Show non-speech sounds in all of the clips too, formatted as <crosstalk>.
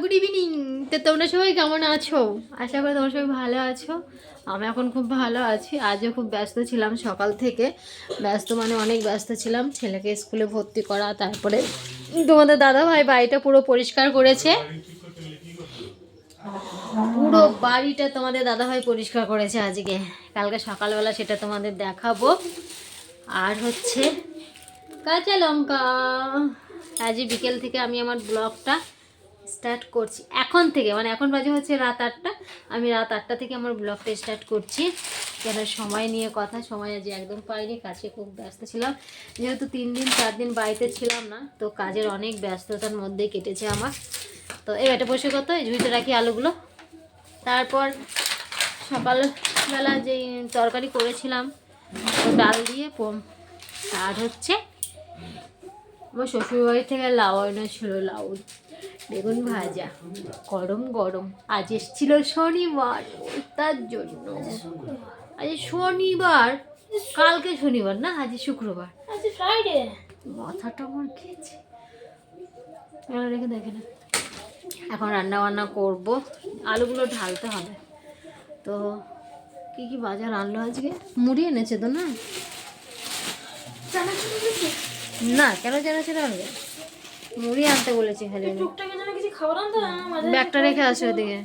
Good evening তো তোমরা সবাই কেমন আছো? আশা করি তোমরা সবাই ভালো আছো। আমি এখন খুব ভালো আছি। আজও খুব ব্যস্ত ছিলাম সকাল থেকে। ব্যস্ত মানে অনেক ব্যস্ত ছিলাম। ছেলেকে স্কুলে ভর্তি করা, তারপরে তোমাদের দাদা ভাই বাড়িটা পুরো পরিষ্কার করেছে। পুরো বাড়িটা তোমাদের দাদা ভাই পরিষ্কার করেছে আজকে। কালকে সকালবেলা সেটা তোমাদের দেখাবো। আর হচ্ছে কাঁচা লঙ্কা। আজ বিকেল থেকে আমি আমার ব্লগটা স্টার্ট করছি। এখন থেকে মানে এখন বাজে হচ্ছে রাত আটটা। আমি রাত আটটা থেকে আমার ব্লগটা স্টার্ট করছি। কেন সময় নিয়ে কথা, সময় আজ একদম পাইনি, কাজে খুব ব্যস্ত ছিলাম। যেহেতু তিন দিন, চার দিন বাড়িতে ছিলাম না, তো কাজের অনেক ব্যস্ততার মধ্যেই কেটেছে আমার। তো এই এটা বসে কত? ঝুড়িতে রাখি আলুগুলো। তারপর সকালবেলা যেই তরকারি করেছিলাম ডাল দিয়ে আর হচ্ছে। আমার শ্বশুরবাড়ি থেকে লাউ ছিল, লাউ। বেগুন ভাজা গরম গরম। আজ এসছিল শনিবার তার জন্য। আজ শনিবার কালকে শনিবার না? আজ শুক্রবার। আজকে ফ্রাইডে মাথাটা আমার রেখে দেখে না। এখন রান্না বান্না করব। আলুগুলো ঢালতে হবে। তো কি কি বাজার আনলো আজকে? মুড়ি এনেছে তো না? না কেন জানাচ্ছে আনবে? মুড়ি আনতে বলেছি খালি ব্যাগটা রেখে আসো ওদিকে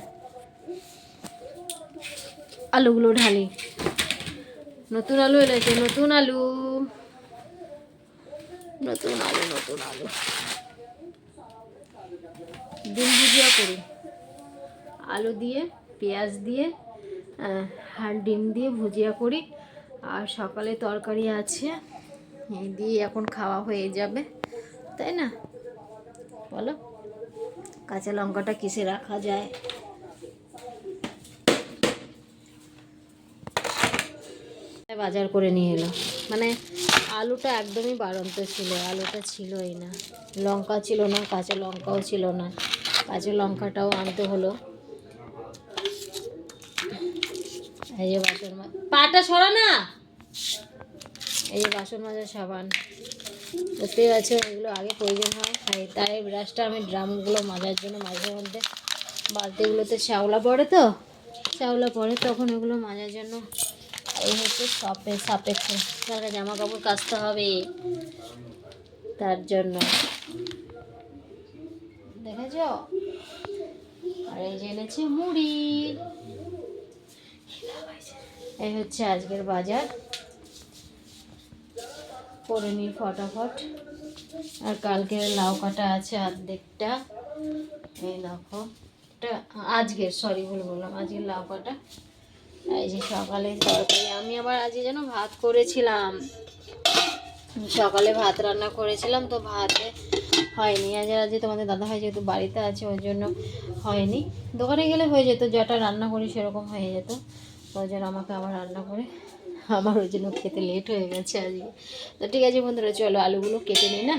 আলুগুলো ঢালি। নতুন আলু এনেছে নতুন আলু। নতুন আলু নতুন আলু। ডিম ভুজিয়া করি। আলু দিয়ে পেঁয়াজ দিয়ে আর ডিম দিয়ে ভুজিয়া করি। আর সকালে তরকারি আছে এই দিয়ে এখন খাওয়া হয়ে যাবে তাই না? বলো। কাঁচা লঙ্কাটা কিসে রাখা যায়? বাজার করে নিয়ে এলো। মানে আলুটা একদমই বাড়ন্ত ছিল, আলুটা ছিলই না। লঙ্কা ছিল না, কাঁচা লঙ্কাও ছিল না। কাঁচা লঙ্কাটাও আনতে হলো। এই যে বাসন পাটা সরা না এই যে বাসন মাজার সাবান। বুঝতেই পারছ, এগুলো আগে প্রয়োজন হয়। তাই তাই ব্রাশটা আমি ড্রামগুলো মাজার জন্য মাঝে মধ্যে বালতিগুলোতে শ্যাওলা পড়ে তো? শ্যাওলা পড়ে, তখন এগুলো মাজার জন্য এই হচ্ছে সপে সাপেক্ষ। তার জামা কাপড় কাচতে হবে তার জন্য। দেখেছ? আর এই যে এনেছি মুড়ি। এই হচ্ছে আজকের বাজার। করে নিই ফটাফট। আর কালকে লাউ কাটা আছে অর্ধেকটা এই দেখো, এটা আজকের সরি ভুল বললাম, আজকের লাউ কাটা। এই যে সকালে তরকারি। আমি আবার আজকে যেন ভাত করেছিলাম। সকালে ভাত রান্না করেছিলাম, তো ভাতে হয়নি। আজ আজকে তোমাদের দাদা ভাই যেহেতু বাড়িতে আছে, ওই জন্য হয়নি। দোকানে গেলে হয়ে যেত, যেটা রান্না করি সেরকম হয়ে যেত। ওই জন্য আমাকে আবার রান্না করে আমার ওই জন্য খেতে লেট হয়ে গেছে আজকে। তো ঠিক আছে বন্ধুরা, চলো আলুগুলো কেটে নিই, না?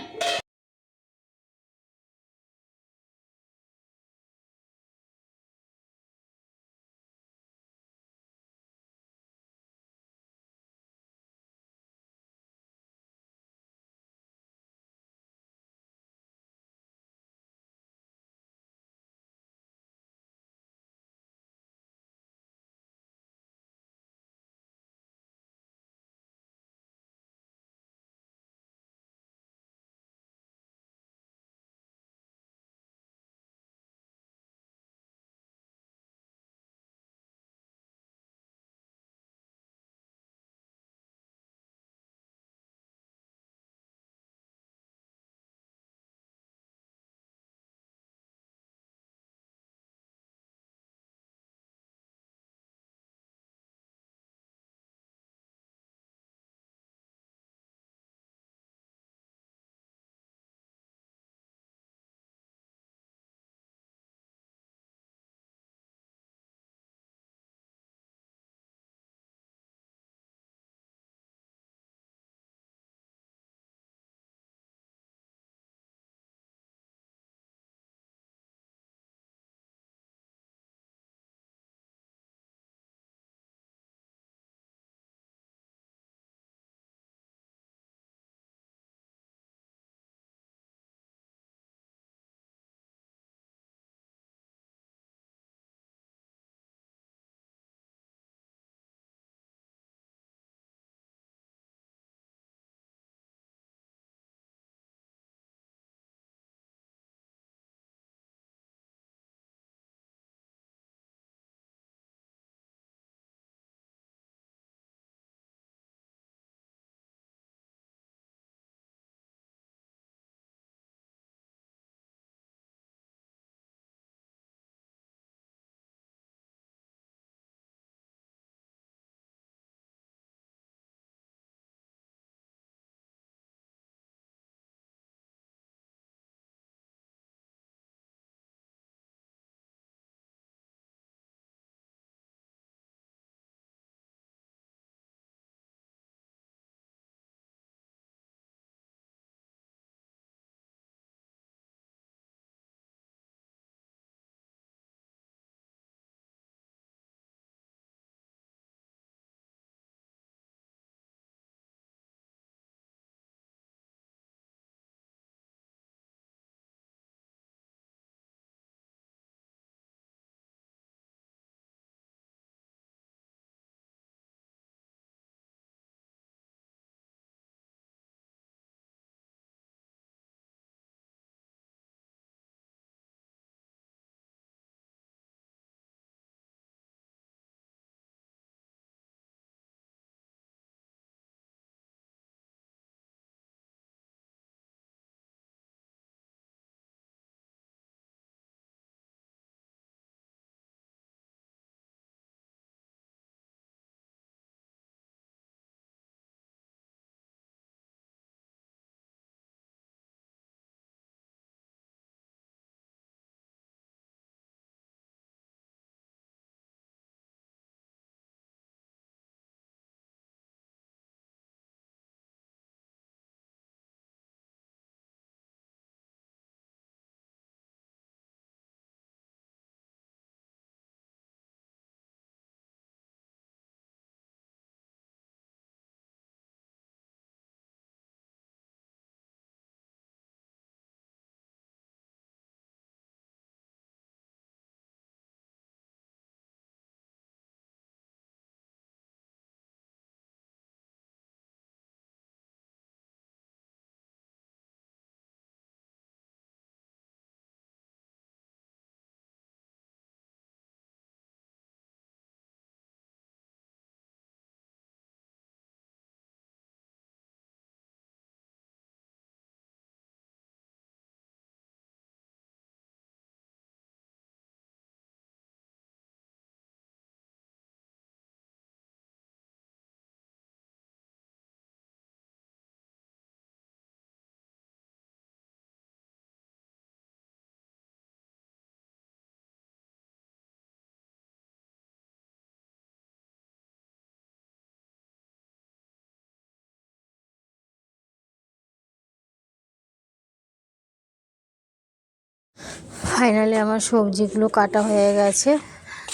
ফাইনালি আমার সবজিগুলো কাটা হয়ে গেছে।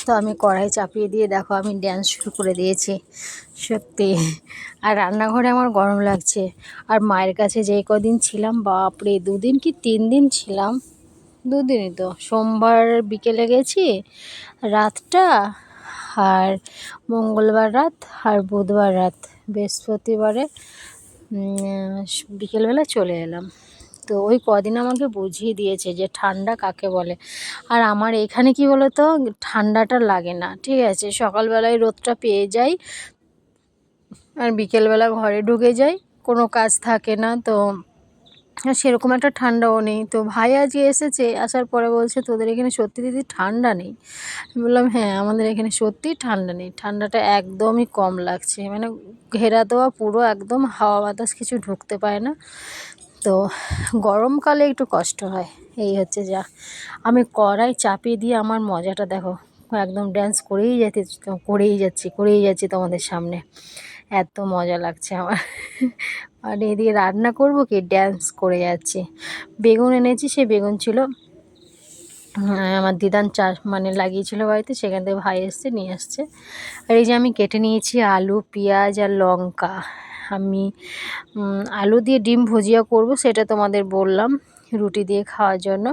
তো আমি কড়াই চাপিয়ে দিয়ে দেখো আমি ড্যান্স শুরু করে দিয়েছি। সত্যি। আর রান্নাঘরে আমার গরম লাগছে। আর মায়ের কাছে যেই কদিন ছিলাম, বাপরে, দুদিন কি তিন দিন ছিলাম? দুদিনই তো। সোমবার বিকেলে গেছি, রাতটা, আর মঙ্গলবার রাত, আর বুধবার রাত। বৃহস্পতিবারে বিকেলবেলা চলে এলাম। তো ওই কদিন আমাকে বুঝিয়ে দিয়েছে যে ঠান্ডা কাকে বলে। আর আমার এখানে কি বলো তো ঠান্ডাটা লাগে না, ঠিক আছে? সকালবেলায় রোদটা পেয়ে যাই, আর বিকেলবেলা ঘরে ঢুকে যাই, কোনো কাজ থাকে না, তো সেরকম একটা ঠান্ডাও নেই। তো ভাই আজকে এসেছে, আসার পরে বলছে, তোদের এখানে সত্যি দিদি ঠান্ডা নেই? বললাম হ্যাঁ আমাদের এখানে সত্যিই ঠান্ডা নেই। ঠান্ডাটা একদমই কম লাগছে। মানে ঘেরা দেওয়া পুরো একদম হাওয়া বাতাস কিছু ঢুকতে পায় না। তো গরমকালে একটু কষ্ট হয়। এই হচ্ছে যা। আমি কড়াই চাপিয়ে দিয়ে আমার মজাটা দেখো, একদম ড্যান্স করেই যেতে, করেই যাচ্ছি করেই যাচ্ছি তোমাদের সামনে। এত মজা লাগছে আমার। আর এদিকে রান্না করব কি? ড্যান্স করে যাচ্ছি। বেগুন এনেছি, সেই বেগুন ছিল আমার দিদান চাষ মানে লাগিয়েছিল বাড়িতে, সেখান থেকে ভাই এসছে, নিয়ে আসছে। আর এই যে আমি কেটে নিয়েছি আলু, পেঁয়াজ আর লঙ্কা। আমি আলু দিয়ে ডিম ভুজিয়া করব, সেটা তোমাদের বললাম রুটি দিয়ে খাওয়ার জন্য।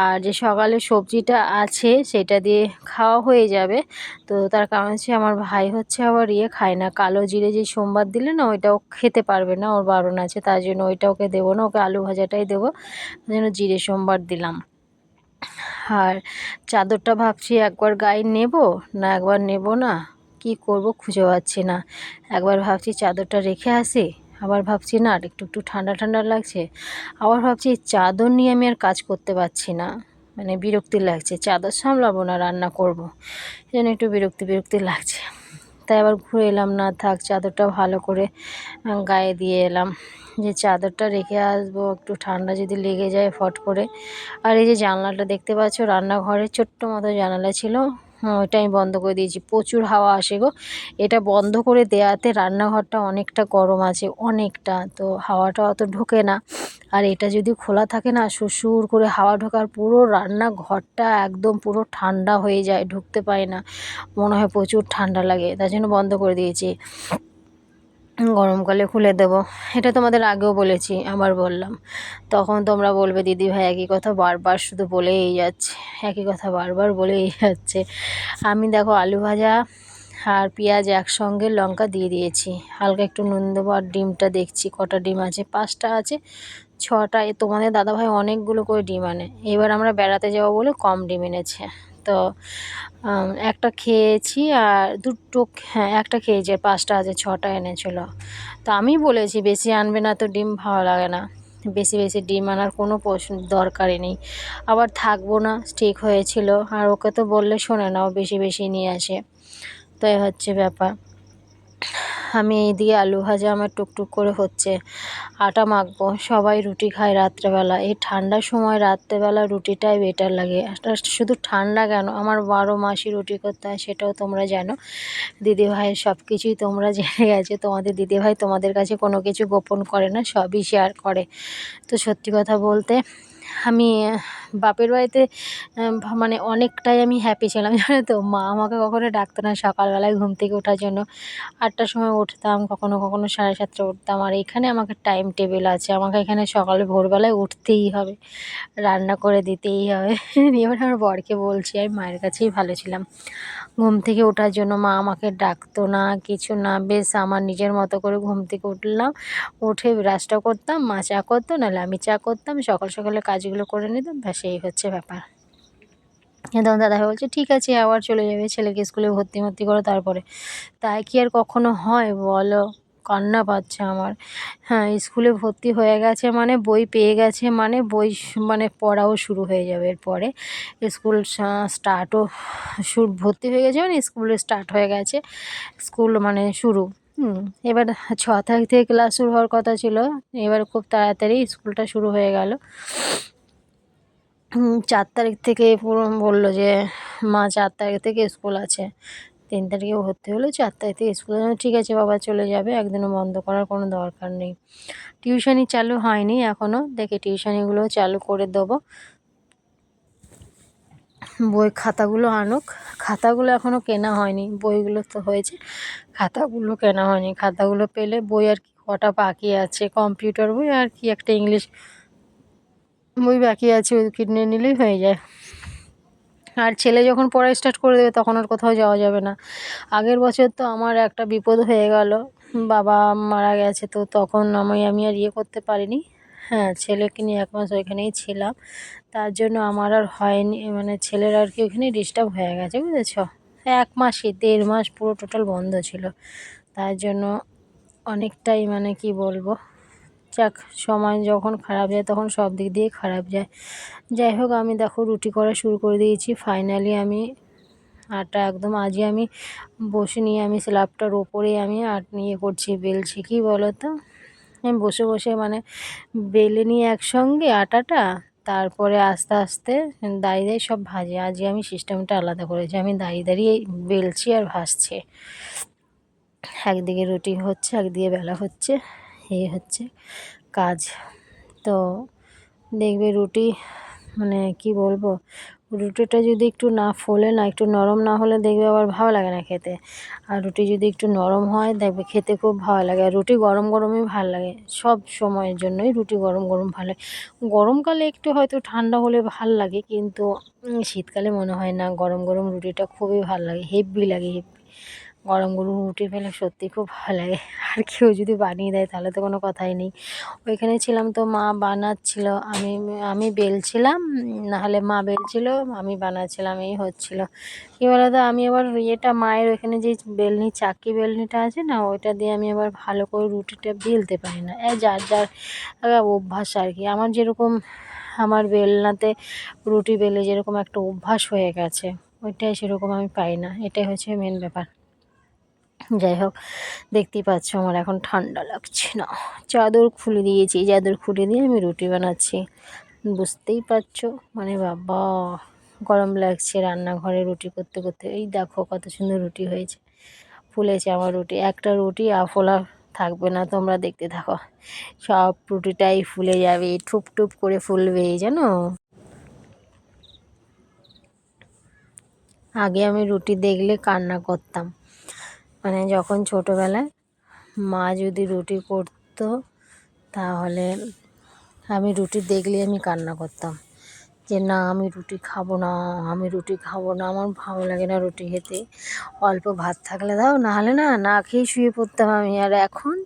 আর যে সকালে সবজিটা আছে, সেটা দিয়ে খাওয়া হয়ে যাবে। তো তার কারণ হচ্ছে আমার ভাই হচ্ছে আবার ইয়ে খায় না। কালো জিরে যে সোমবার দিলে না, ওইটাও খেতে পারবে না, ওর বারণ আছে। তার জন্য ওইটা ওকে দেবো না, ওকে আলু ভাজাটাই দেবো। জন্য জিরে সোমবার দিলাম। আর চাদরটা ভাবছি একবার গায়ে নেব, না একবার নেব না? কি করব খুঁজে পাচ্ছি না। একবার ভাবছি চাদরটা রেখে আসি, আবার ভাবছি না, আর একটু একটু ঠান্ডা ঠান্ডা লাগছে, আবার ভাবছি চাদর নিয়ে আমি আর কাজ করতে পারছি না। মানে বিরক্তি লাগছে, চাদর সামলাবো না, রান্না করব জন্য একটু বিরক্তি বিরক্তি লাগছে। তাই আবার ঘুরে এলাম না, থাক চাদরটা ভালো করে গায়ে দিয়ে এলাম। যে চাদরটা রেখে আসব, একটু ঠান্ডা যদি লেগে যায় ফট করে। আর এই যে জানলাটা দেখতে পাচ্ছ রান্নাঘরে ছোট্ট মতো জানালা ছিল হ্যাঁ, ওইটা আমি বন্ধ করে দিয়েছি। প্রচুর হাওয়া আসে গো। এটা বন্ধ করে দেওয়াতে রান্নাঘরটা অনেকটা গরম আছে অনেকটা। তো হাওয়াটা অত ঢোকে না। আর এটা যদি খোলা থাকে না সুসুর করে হাওয়া ঢোকার পুরো রান্নাঘরটা একদম পুরো ঠান্ডা হয়ে যায় ঢুকতে পায় না। মনে হয় প্রচুর ঠান্ডা লাগে তার জন্য বন্ধ করে দিয়েছি। গরমকালে খুলে দেবো। এটা তোমাদের আগেও বলেছি, আবার বললাম। তখন তোমরা বলবে, দিদি ভাই, একই কথা বারবার শুধু বলেই যাচ্ছে, একই কথা বারবার বলেই যাচ্ছে। আমি দেখো আলু ভাজা আর পেঁয়াজ একসঙ্গে লঙ্কা দিয়ে দিয়েছি। হালকা একটু নুন দেবো আর ডিমটা দেখছি কটা ডিম আছে। পাঁচটা আছে, ছটা। তোমাদের দাদাভাই অনেকগুলো করে ডিম আনে। এবার আমরা বেড়াতে যাব বলে কম ডিম এনেছে। তো একটা খেয়েছি আর দুটো হ্যাঁ একটা খেয়েছি আর পাঁচটা আছে, ছটা এনেছিল। তো আমি বলেছি, বেশি আনবে না তো ডিম, ভালো লাগে না। বেশি বেশি ডিম আনার কোনো প্রশ্ন, দরকারই নেই। আবার থাকব না, ঠিক হয়েছিল। আর ওকে তো বললে শোনে না ও বেশি বেশি নিয়ে আসে। তো এ হচ্ছে ব্যাপার। আমি এই দিয়ে আলু ভাজা আমার টুকটুক করে হচ্ছে। আটা মাখবো। সবাই রুটি খায় রাত্রেবেলা। এই ঠান্ডার সময় রাত্রেবেলা রুটিটাই বেটার লাগে। শুধু ঠান্ডা কেন? আমার বারো মাসই রুটি করতে হয়, সেটাও তোমরা জানো। দিদিভাইয়ের সব কিছুই তোমরা জেনে গেছো। তোমাদের দিদিভাই তোমাদের কাছে কোনো কিছু গোপন করে না, সবই শেয়ার করে। তো সত্যি কথা বলতে আমি বাপের বাড়িতে মানে অনেকটাই আমি হ্যাপি ছিলাম, <laughs> জানো তো? মা আমাকে কখনো ডাকতো না সকালবেলায় ঘুম থেকে ওঠার জন্য। আটটার সময় উঠতাম, কখনো কখনো সাড়ে সাতটা উঠতাম। আর এখানে আমাকে টাইম টেবিল আছে, আমাকে এখানে সকালে ভোরবেলায় উঠতেই হবে। রান্না করে দিতেই হবে। <laughs> এবার আমার বরকে বলছি, আমি মায়ের কাছেই ভালো ছিলাম। ঘুম থেকে ওঠার জন্য মা আমাকে ডাকতো না, কিছু না। বেশ আমার নিজের মতো করে ঘুম থেকে উঠলাম, উঠে ব্রাশটা করতাম, মা চা করতো, নাহলে আমি চা করতাম, সকাল সকালে কাজগুলো করে নিতাম বা সেই হচ্ছে ব্যাপার। তখন দাদাভাই বলছে, ঠিক আছে, আবার চলে যাবে, ছেলেকে স্কুলে ভর্তি ভর্তি করো তারপরে। তাই কি আর কখনো হয় বলো? কান্না পাচ্ছে আমার। হ্যাঁ স্কুলে ভর্তি হয়ে গেছে মানে বই পেয়ে গেছে মানে বই মানে পড়াও শুরু হয়ে যাবে এরপরে। স্কুল স্টার্টও ভর্তি হয়ে গেছে মানে স্কুল স্টার্ট হয়ে গেছে। স্কুল মানে শুরু। হুম, এবার ছ তারিখ থেকে ক্লাস শুরু হওয়ার কথা ছিল। এবার খুব তাড়াতাড়ি স্কুলটা শুরু হয়ে গেল। চার তারিখ থেকে পুরো বলল যে, মা চার তারিখ থেকে স্কুল আছে। তিন তারিখে ভর্তি হলো চার তারিখ থেকে স্কুল। ঠিক আছে বাবা, চলে যাবে, একদিনও বন্ধ করার কোনো দরকার নেই। টিউশনি চালু হয়নি এখনও দেখি টিউশনিগুলো চালু করে দেবো। বই খাতাগুলো আনুক। খাতাগুলো এখনও কেনা হয়নি, বইগুলো তো হয়েছে। খাতাগুলো কেনা হয়নি, খাতাগুলো পেলে বই আর কি কটা বাকি আছে? কম্পিউটার বই আর কি একটা ইংলিশ বই বাকি আছে, ওই কিনে নিলেই হয়ে যায়। আর ছেলে যখন পড়া স্টার্ট করে দেবে, তখন আর কোথাও যাওয়া যাবে না। আগের বছর তো আমার একটা বিপদ হয়ে গেল। বাবা মারা গেছে, তো তখন আমি আমি আর ইয়ে করতে পারিনি। হ্যাঁ ছেলেকে নিয়ে এক মাস ওইখানেই ছিলাম। তার জন্য আমার আর হয়নি মানে ছেলের আর কি ওইখানেই ডিস্টার্ব হয়ে গেছে, বুঝেছ? এক মাসই দেড় মাস পুরো টোটাল বন্ধ ছিল। তার জন্য অনেকটাই মানে কি বলব? যাক, সময় যখন খারাপ যায় তখন সব দিক দিয়ে খারাপ যায়। যাই হোক, আমি দেখো রুটি করা শুরু করে দিয়েছি। ফাইনালি আমি আটা একদম আজই আমি বসে নিয়ে আমি স্ল্যাবটার ওপরে আমি আট নিয়ে করছি বেলছি। কি বলো তো আমি বসে বসে মানে বেলে নিয়ে একসঙ্গে আটাটা, তারপরে আস্তে আস্তে দাঁড়িয়ে দাঁড়িয়ে সব ভাজে। আজকে আমি সিস্টেমটা আলাদা করেছি। আমি দাঁড়িয়ে দাঁড়িয়ে বেলছি আর ভাজছি। একদিকে রুটি হচ্ছে, একদিকে বেলা হচ্ছে। এই হচ্ছে কাজ। তো দেখবে রুটি মানে কি বলব, রুটিটা যদি একটু না ফোলে না, একটু নরম না হলে দেখবে আবার ভালো লাগে না খেতে। আর রুটি যদি একটু নরম হয়, দেখবে খেতে খুব ভালো লাগে। আর রুটি গরম গরমই ভালো লাগে। সব সময়ের জন্যই রুটি গরম গরম ভালো লাগে। গরমকালে একটু হয়তো ঠান্ডা হলে ভালো লাগে, কিন্তু শীতকালে মনে হয় না গরম গরম রুটিটা খুবই ভালো লাগে হেভি লাগে হেভি গরম গরম রুটি পেলে সত্যি খুব ভালো লাগে। আর কেউ যদি বানিয়ে দেয় তাহলে তো কোনো কথাই নেই। ওইখানে ছিলাম তো মা বানাচ্ছিল, আমি আমি বেলছিলাম, নাহলে মা বেলছিল, আমি বানাচ্ছিলাম, এই হচ্ছিল। কী বলো তো আমি আবার ইয়েটা মায়ের ওইখানে যে বেলনি, চাকি বেলনিটা আছে না, ওইটা দিয়ে আমি আবার ভালো করে রুটিটা বেলতে পারি না। এ যার যার অভ্যাস আর কি। আমার যেরকম, আমার বেলনাতে রুটি বেলে যেরকম একটা অভ্যাস হয়ে গেছে, ওইটাই সেরকম আমি পাই না। এটাই হচ্ছে মেন ব্যাপার। যাই হোক, দেখতেই পাচ্ছ আমার এখন ঠান্ডা লাগছে না। চাদর খুলে দিয়েছি, চাদর খুলে দিয়ে আমি রুটি বানাচ্ছি। বুঝতেই পারছ? মানে বাবা, গরম লাগছে রান্নাঘরে রুটি করতে করতে। এই দেখো কত সুন্দর রুটি হয়েছে। ফুলেছে আমার রুটি। একটা রুটি আফোলা থাকবে না, তোমরা দেখতে থাকো। সব রুটিটাই ফুলে যাবে, ঠুপ টুপ করে ফুলবে, জানো? আগে আমি রুটি দেখলে কান্না করতাম। মানে যখন ছোটোবেলায় মা যদি রুটি করতো, তাহলে আমি রুটি দেখলে আমি কান্না করতাম। যে না, আমি রুটি খাব না, আমি রুটি খাব না, আমার ভালো লাগে না রুটি খেতে। অল্প ভাত থাকলে দাও, নাহলে না না খেয়ে শুয়ে পড়তাম আমি। আর এখন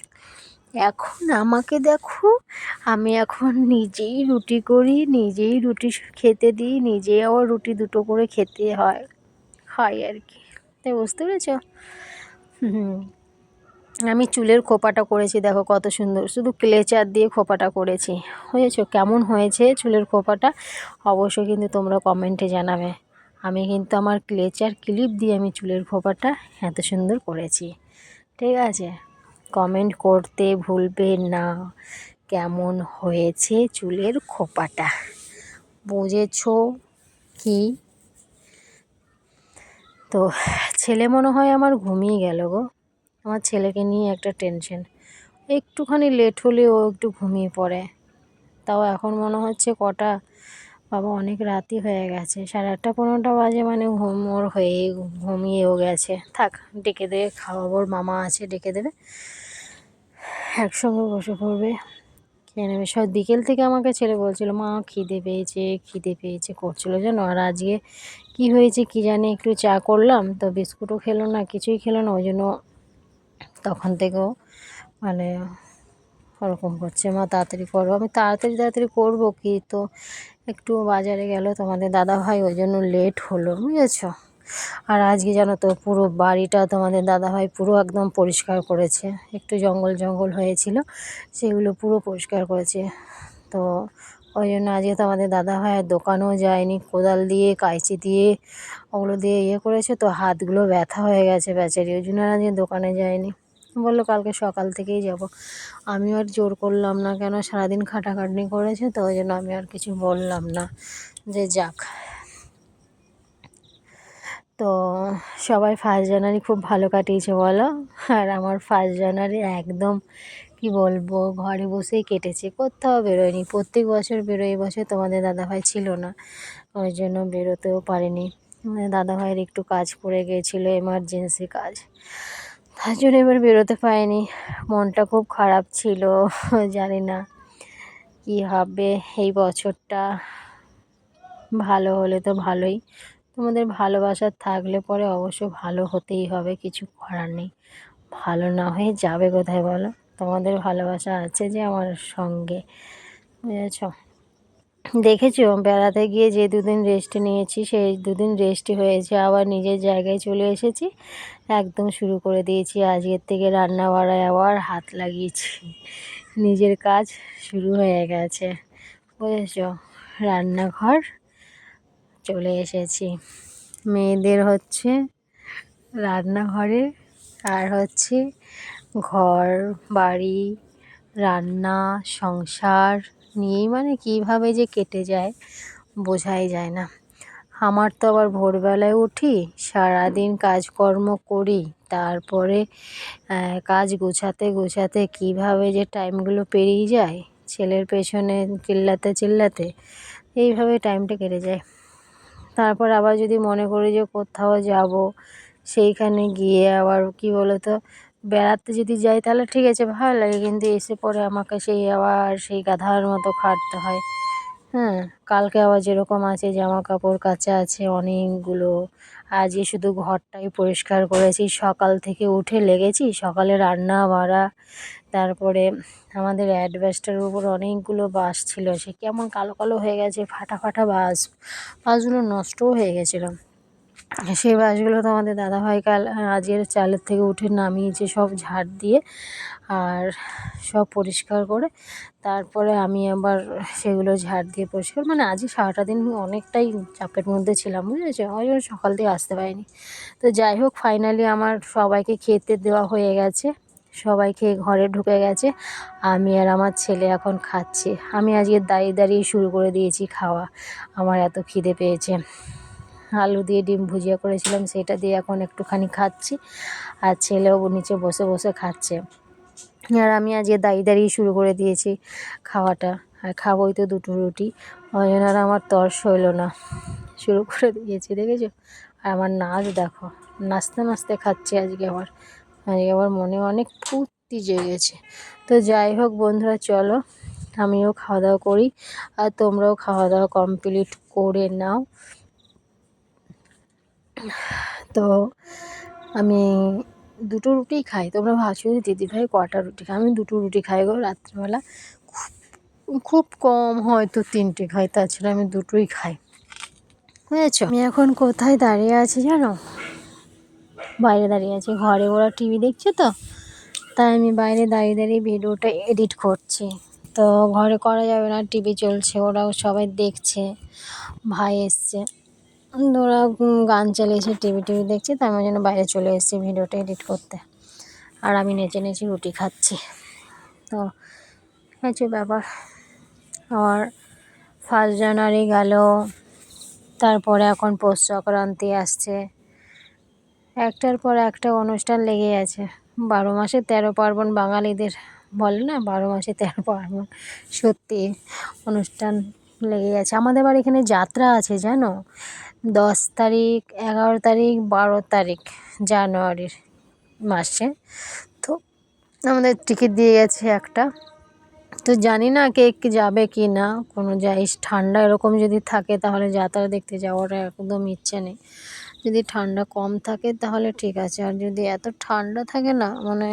এখন আমাকে দেখো, আমি এখন নিজেই রুটি করি, নিজেই রুটি খেতে দিই, নিজেই আবার রুটি দুটো করে খেতে হয় হয় আর কি। তাই বুঝতে পেরেছ? <laughs> আমি চুলের খোপাটা করেছি, দেখো কত সুন্দর। শুধু ক্লেচার দিয়ে খোপাটা করেছি। হয়েছো কেমন হয়েছে চুলের খোপাটা? অবশ্যই কিন্তু তোমরা কমেন্টে জানাবে। আমি কিন্তু আমার ক্লেচার ক্লিপ দিয়ে আমি চুলের খোপাটা এত সুন্দর করেছি। ঠিক আছে? কমেন্ট করতে ভুলবে না কেমন হয়েছে চুলের খোপাটা। বুঝেছ কি? তো ছেলে মনে হয় আমার ঘুমিয়ে গেল গো। আমার ছেলেকে নিয়ে একটা টেনশন একটুখানি লেট হলে ও একটু ঘুমিয়ে পড়ে। তাও এখন মনে হচ্ছে কটা? বাবা, অনেক রাতই হয়ে গেছে। সাড়ে আটটা, পনেরোটা বাজে মানে ঘুম ওর হয়ে ঘুমিয়েও গেছে। থাক, ডেকে দেবে খাওয়াবোর মামা আছে, ডেকে দেবে। একসঙ্গে বসে পড়বে। খেয়ে সব বিকেল থেকে আমাকে ছেলে বলছিল, মা, খিদে পেয়েছে খিদে পেয়েছে, করছিল জানো? আর আজকে কি হয়েছে কি জানি একটু চা করলাম, তো বিস্কুটও খেলো না, কিছুই খেলো না, ওই জন্য তখন থেকেও মানে ওরকম করছে, মা, তাড়াতাড়ি করব আমি তাড়াতাড়ি তাড়াতাড়ি করব কি? তো একটু বাজারে গেল তোমাদের দাদা ভাই ওই জন্য লেট হলো, বুঝেছ? আর আজকে জানো তো পুরো বাড়িটা তোমাদের দাদা ভাই পুরো একদম পরিষ্কার করেছে। একটু জঙ্গল জঙ্গল হয়েছিল, সেগুলো পুরো পরিষ্কার করেছে। তো ওই জন্য আজকে তো আমাদের দাদা ভাই আর দোকানেও যায়নি, কোদাল দিয়ে কাঁচি দিয়ে, ওগুলো দিয়ে ইয়ে করেছে, তো হাতগুলো ব্যথা হয়ে গেছে বেচারি, ওই জন্য আজকে দোকানে যায়নি। বলল কালকে সকাল থেকেই যাব। আমিও আর জোর করলাম না কেন, সারাদিন খাটাখাটনি করেছে, তো ওই জন্য আমি আর কিছু বললাম না। যে যাক। তো সবাই ফার্স্ট জানুয়ারি খুব ভালো কাটিয়েছে বলো? আর আমার ফার্স্ট জানুয়ারি একদম, কি বলব, ঘরে বসেই কেটেছে। কোথাও বেরোয়নি। প্রত্যেক বছর বেরোয় বছর তোমাদের দাদাভাই ছিল না। ওই জন্য বেরোতেও পারিনি। আমাদের দাদাভাইয়ের একটু কাজ পড়ে গিয়েছিল এমার্জেন্সি কাজ। তার জন্য এবার বেরোতে পারিনি। মনটা খুব খারাপ ছিল, জানি না কী হবে এই বছরটা। ভালো হলে তো ভালোই। তোমাদের ভালোবাসা থাকলে পরে অবশ্য ভালো হতেই হবে, কিছু করার নেই। ভালো না হয়ে যাবে কোথায় বলো? তোমাদের ভালোবাসা আছে যে আমার সঙ্গে, বুঝেছ? দেখেছ, বেড়াতে গিয়ে যে দুদিন রেস্ট নিয়েছি, সেই দুদিন রেস্টই হয়েছে, আবার নিজের জায়গায় চলে এসেছি, একদম শুরু করে দিয়েছি। আজকের থেকে রান্না বাড়ায় আবার হাত লাগিয়েছি। নিজের কাজ শুরু হয়ে গেছে, বুঝেছ? রান্নাঘর চলে এসেছি। মেয়েদের হচ্ছে রান্নাঘরে আর হচ্ছে ঘর, বাড়ি, রান্না, সংসার নিয়েই মানে কীভাবে যে কেটে যায় বোঝাই যায় না। আমার তো আবার ভোরবেলায় উঠি, সারাদিন কাজকর্ম করি, তারপরে কাজ গোছাতে গোছাতে কীভাবে যে টাইমগুলো পেরিয়ে যায়, ছেলের পেছনে চিল্লাতে চিল্লাতে, এইভাবে টাইমটা কেটে যায়। তারপর আবার যদি মনে করি যে কোথাও যাব, সেইখানে গিয়ে আবার কি বলো তো বেড়াতে যদি যাই তাহলে ঠিক আছে, ভালো লাগে। কিন্তু এসে পরে আমাকে সেই আবার সেই গাধার মতো খাটতে হয়। হ্যাঁ কালকে আবার যেরকম আছে জামা কাপড় কাচা আছে অনেকগুলো। আজকে শুধু ঘরটাই পরিষ্কার করেছি। সকাল থেকে উঠে লেগেছি, সকালে রান্না বাড়া, তারপরে আমাদের অ্যাডভেস্টারের উপর অনেকগুলো বাঁশ ছিল। সে কেমন কালো কালো হয়ে গেছে, ফাটা ফাটা বাঁশ। বাঁশগুলো নষ্টও হয়ে গেছিল। সেই বাঁশগুলো তো আমাদের দাদাভাই কাল আজকের চালের থেকে উঠে নামিয়েছে সব ঝাড় দিয়ে। আর সব পরিষ্কার করে তারপরে আমি আবার সেগুলো ঝাড় দিয়ে পরিষ্কার মানে আজকে সারাটা দিন অনেকটাই চাপের মধ্যে ছিলাম, বুঝেছ? ওই জন্য সকাল থেকে আসতে পারিনি। তো যাই হোক ফাইনালি আমার সবাইকে খেতে দেওয়া হয়ে গেছে। সবাই খেয়ে ঘরে ঢুকে গেছে। আমি আর আমার ছেলে এখন খাচ্ছে। আমি আজকে দাঁড়িয়ে দাঁড়িয়ে শুরু করে দিয়েছি খাওয়া। আমার এত খিদে পেয়েছে। আলু দিয়ে ডিম ভুজিয়া করেছিলাম, সেটা দিয়ে এখন একটুখানি খাচ্ছি। আর ছেলেও নিচে বসে বসে খাচ্ছে। আর আমি আজকে দাঁড়িয়ে দাঁড়িয়ে শুরু করে দিয়েছি খাওয়াটা। আর খাবোই তো দুটো রুটি। ওই জন্য আর আমার তর্স হইল না। শুরু করে দিয়েছি, দেখেছ? আর আমার নাচ দেখো। নাচতে নাচতে খাচ্ছি আজকে আমার। আজকে আমার মনে অনেক ফুর্তি জেগেছে। তো যাই হোক বন্ধুরা, চলো। আমিও খাওয়া দাওয়া করি। আর তোমরাও খাওয়া দাওয়া কমপ্লিট করে নাও। তো আমি দুটো রুটিই খাই। তোমরা ভাবছ দিদিভাই কটা রুটি খাই আমি দুটো রুটি খাই গো রাত্রিবেলা। খুব খুব কম হয়তো তিনটে খাই তাছাড়া আমি দুটোই খাই। বুঝেছ? আমি এখন কোথায় দাঁড়িয়ে আছি জানো? বাইরে দাঁড়িয়ে আছি। ঘরে ওরা টিভি দেখছে তো? তাই আমি বাইরে দাঁড়িয়ে দাঁড়িয়ে ভিডিওটা এডিট করছি। তো ঘরে করা যাবে না, টিভি চলছে, ওরাও সবাই দেখছে। ভাই এসছে। ওরা গান চালিয়েছে, টিভি টিভি দেখছে আমার জন্য বাইরে চলে এসেছি ভিডিওটা এডিট করতে। আর আমি নেচে নেচে রুটি খাচ্ছি। তো হচ্ছে ব্যাপার। আর ফার্স্ট জানুয়ারি গেল, তারপরে এখন পৌষ সংক্রান্তি আসছে। একটার পর একটা অনুষ্ঠান লেগে আছে। বারো মাসে তেরো পার্বণ বাঙালিদের, বলে না? বারো মাসে তেরো পার্বণ। সত্যি অনুষ্ঠান লেগে আছে। আমাদের আবার এখানে যাত্রা আছে, জানো? দশ তারিখ, এগারো তারিখ, বারো তারিখ জানুয়ারির মাসে। তো আমাদের টিকিট দিয়ে গেছে একটা। তো জানি না কে কে যাবে কি না, কোনো যাই, ঠান্ডা এরকম যদি থাকে তাহলে যাতায়াত দেখতে যাওয়ার একদম ইচ্ছে নেই। যদি ঠান্ডা কম থাকে তাহলে ঠিক আছে, আর যদি এত ঠান্ডা থাকে না মানে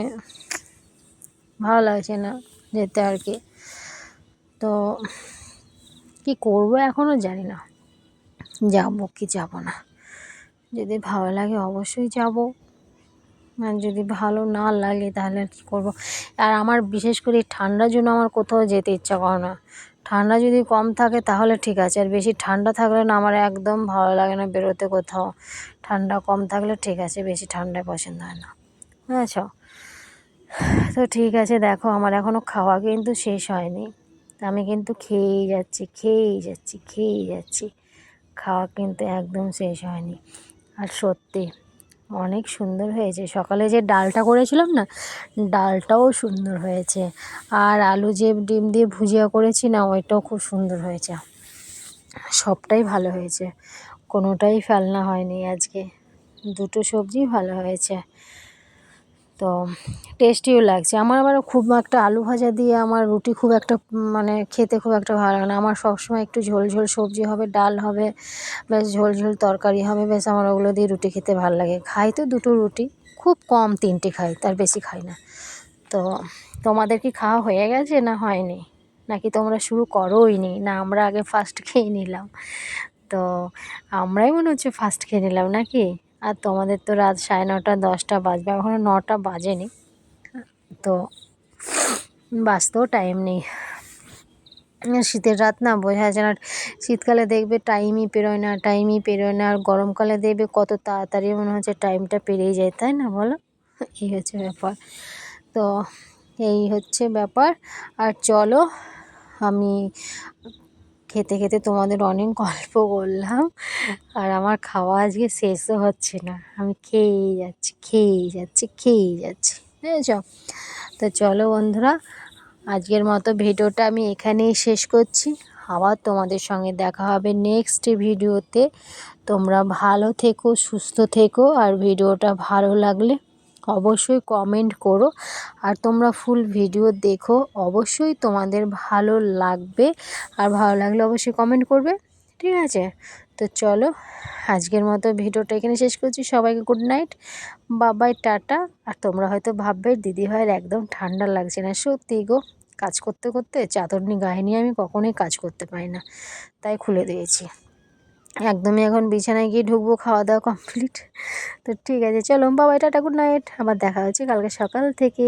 ভালো লাগছে না যেতে আর কি। তো কি করব এখনও জানি না। যাব কি যাব না। যদি ভালো লাগে অবশ্যই যাব। আর যদি ভালো না লাগে তাহলে আর কী করব? আর আমার বিশেষ করে ঠান্ডার জন্য আমার কোথাও যেতে ইচ্ছা করে না। ঠান্ডা যদি কম থাকে তাহলে ঠিক আছে। আর বেশি ঠান্ডা থাকলে না আমার একদম ভালো লাগে না বেরোতে কোথাও। ঠান্ডা কম থাকলে ঠিক আছে, বেশি ঠান্ডায় পছন্দ হয় না। বুঝেছ? তো ঠিক আছে, দেখো আমার এখনও খাওয়া কিন্তু শেষ হয়নি। আমি কিন্তু খেয়েই যাচ্ছি খেয়েই যাচ্ছি খেয়েই যাচ্ছি। খাওয়া কিন্তু একদম শেষ হয়নি। আর সত্যি, অনেক সুন্দর হয়েছে। সকালে যে ডালটা করেছিলাম না, ডালটাও সুন্দর হয়েছে। আর আলু যে ডিম দিয়ে ভুজিয়া করেছি না, ওইটাও খুব সুন্দর হয়েছে। সবটাই ভালো হয়েছে। কোনোটাই ফেলনা হয়নি আজকে। দুটো সবজি ভালো হয়েছে। তো টেস্টিও লাগছে। আমার আবার খুব একটা আলু ভাজা দিয়ে আমার রুটি খুব একটা মানে খেতে খুব একটা ভালো লাগে না। আমার সবসময় একটু ঝোল ঝোল সবজি হবে, ডাল হবে বেশ ঝোল ঝোল তরকারি হবে বেশ আমার ওগুলো দিয়ে রুটি খেতে ভালো লাগে। খাই তো দুটো রুটি, খুব কম তিনটে খাই, তার বেশি খাই না। তো তোমাদের কি খাওয়া হয়ে গেছে না হয়নি? নাকি তোমরা শুরু করোই নি? না, আমরা আগে ফার্স্ট খেয়ে নিলাম। তো আমরাই মনে হচ্ছে ফার্স্ট খেয়ে নিলাম নাকি? আর তোমাদের তো রাত সাড়ে নটা, দশটা বাজবে। এখনও নটা বাজেনি। তো বাঁচতেও টাইম নেই। শীতের রাত না, বোঝা যায় না। শীতকালে দেখবে টাইমই পেরোয় না টাইমই পেরোয় না। আর গরমকালে দেখবে কত তাড়াতাড়ি মনে হচ্ছে টাইমটা পেরিয়ে যায়, তাই না বলো? এই হচ্ছে ব্যাপার। তো এই হচ্ছে ব্যাপার। আর চলো, আমি খেতে খেতে তোমাদের অনেক গল্প করলাম আর আমার খাওয়া আজকে শেষও হচ্ছে না। আমি খেয়েই যাচ্ছি খেয়েই যাচ্ছি খেয়েই যাচ্ছি। বুঝেছ? তো চলো বন্ধুরা, আজকের মতো ভিডিওটা আমি এখানেই শেষ করছি। আবার তোমাদের সঙ্গে দেখা হবে নেক্সট ভিডিওতে। তোমরা ভালো থেকো, সুস্থ থেকো, আর ভিডিওটা ভালো লাগলে অবশ্যই কমেন্ট করো। আর তোমরা ফুল ভিডিও দেখো। অবশ্যই তোমাদের ভালো লাগবে। আর ভালো লাগলে অবশ্যই কমেন্ট করবে। ঠিক আছে? তো চলো, আজকের মতো ভিডিওটা এখানে শেষ করছি। সবাইকে গুড নাইট বাবাই টাটা। আর তোমরা হয়তো ভাববে, দিদি ভাইয়ের একদম ঠান্ডা লাগছে না। সত্যি গো, কাজ করতে করতে চাদর নিয়ে গায়ে নিয়ে আমি কখনোই কাজ করতে পারি না। তাই খুলে দিয়েছি। একদমই এখন বিছানায় গিয়ে ঢুকবো খাওয়া দাওয়া কমপ্লিট তো ঠিক আছে, চলো বাবাই, টাটা গুড নাইট আবার দেখা হচ্ছে কালকে সকাল থেকে।